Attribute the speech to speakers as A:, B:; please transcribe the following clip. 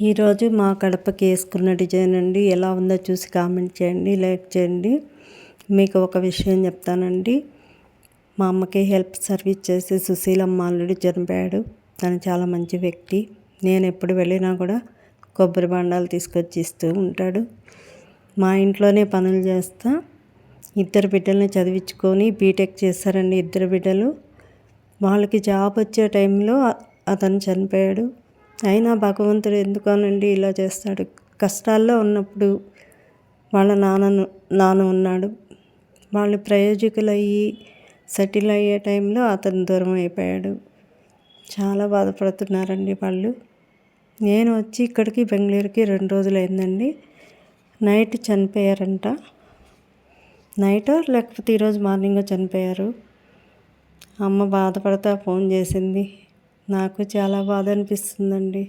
A: ఈరోజు మా కడపకి వేసుకున్న డిజైన్ అండి. ఎలా ఉందో చూసి కామెంట్ చేయండి లైక్ చేయండి. మీకు ఒక విషయం చెప్తానండి. మా అమ్మకి హెల్ప్ సర్వీస్ చేసి సుశీలమ్మ ఆల్రెడీ చనిపోయాడు. తను చాలా మంచి వ్యక్తి. నేను ఎప్పుడు వెళ్ళినా కూడా కొబ్బరి బండాలు తీసుకొచ్చి ఇస్తూ ఉంటాడు. మా ఇంట్లోనే పనులు చేస్తా. ఇద్దరు బిడ్డల్ని చదివించుకొని బీటెక్ చేశారండి ఇద్దరు బిడ్డలు. వాళ్ళకి జాబ్ వచ్చే టైంలో అతను చనిపోయాడు. అయినా భగవంతుడు ఎందుకోనండి ఇలా చేస్తాడు? కష్టాల్లో ఉన్నప్పుడు వాళ్ళ నాన్నను నాన్న ఉన్నాడు. వాళ్ళు ప్రయోజకులు అయ్యి సెటిల్ అయ్యే టైంలో అతను దూరం అయిపోయాడు. చాలా బాధపడుతున్నారండి వాళ్ళు. నేను వచ్చి ఇక్కడికి బెంగళూరుకి రెండు రోజులు అయిందండి నైట్ చనిపోయారంట. నైట్ లేకపోతే ఈరోజు మార్నింగ్ చనిపోయారు. అమ్మ బాధపడతా ఫోన్ చేసింది. నాకు చాలా బాధ అనిపిస్తుందండి.